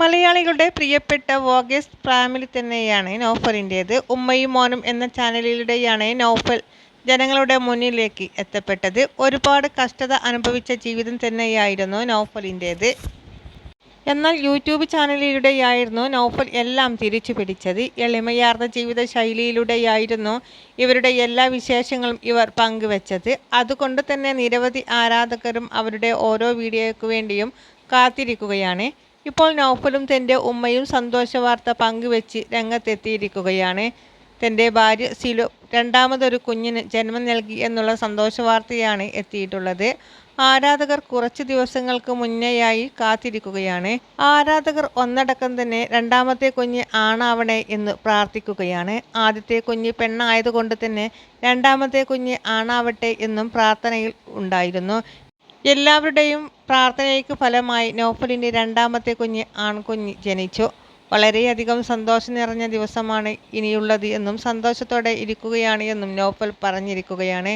മലയാളികളുടെ പ്രിയപ്പെട്ട വോഗസ് ഫാമിലി തന്നെയാണ് നൗഫലിന്റേത്. ഉമ്മയും മോനും എന്ന ചാനലിലൂടെയാണ് നൗഫൽ ജനങ്ങളുടെ മുന്നിലേക്ക് എത്തപ്പെട്ടത്. ഒരുപാട് കഷ്ടത അനുഭവിച്ച ജീവിതം തന്നെയായിരുന്നു നൗഫലിന്റേത്. എന്നാൽ യൂട്യൂബ് ചാനലിലൂടെയായിരുന്നു നൗഫൽ എല്ലാം തിരിച്ചു പിടിച്ചത് എളിമയാർന്ന ജീവിത ശൈലിയിലൂടെയായിരുന്നു ഇവരുടെ എല്ലാ വിശേഷങ്ങളും ഇവർ പങ്കുവെച്ചത്. അതുകൊണ്ട് തന്നെ നിരവധി ആരാധകരും അവരുടെ ഓരോ വീഡിയോയ്ക്ക് വേണ്ടിയും കാത്തിരിക്കുകയാണ്. ഇപ്പോൾ നൗഫലും തന്റെ ഉമ്മയും സന്തോഷവാർത്ത പങ്കുവെച്ച് രംഗത്തെത്തിയിരിക്കുകയാണ്. തന്റെ ഭാര്യ സിലു രണ്ടാമതൊരു കുഞ്ഞിന് ജന്മം നൽകി എന്നുള്ള സന്തോഷവാർത്തയാണ് എത്തിയിട്ടുള്ളത്. ആരാധകർ കുറച്ച് ദിവസങ്ങൾക്ക് മുന്നേയായി കാത്തിരിക്കുകയാണ്. ആരാധകർ ഒന്നടക്കം തന്നെ രണ്ടാമത്തെ കുഞ്ഞ് ആണാവണേ എന്ന് പ്രാർത്ഥിക്കുകയാണ്. ആദ്യത്തെ കുഞ്ഞ് പെണ്ണായതുകൊണ്ട് തന്നെ രണ്ടാമത്തെ കുഞ്ഞ് ആണാവട്ടെ എന്നും പ്രാർത്ഥനയിൽ ഉണ്ടായിരുന്നു. എല്ലാവരുടെയും പ്രാർത്ഥനയ്ക്ക് ഫലമായി നോഫലിന്റെ രണ്ടാമത്തെ കുഞ്ഞ് ആൺകുഞ്ഞ് ജനിച്ചു. വളരെയധികം സന്തോഷം നിറഞ്ഞ ദിവസമാണ് ഇനിയുള്ളത് എന്നും സന്തോഷത്തോടെ ഇരിക്കുകയാണ് എന്നും നോഫൽ പറഞ്ഞിരിക്കുകയാണ്.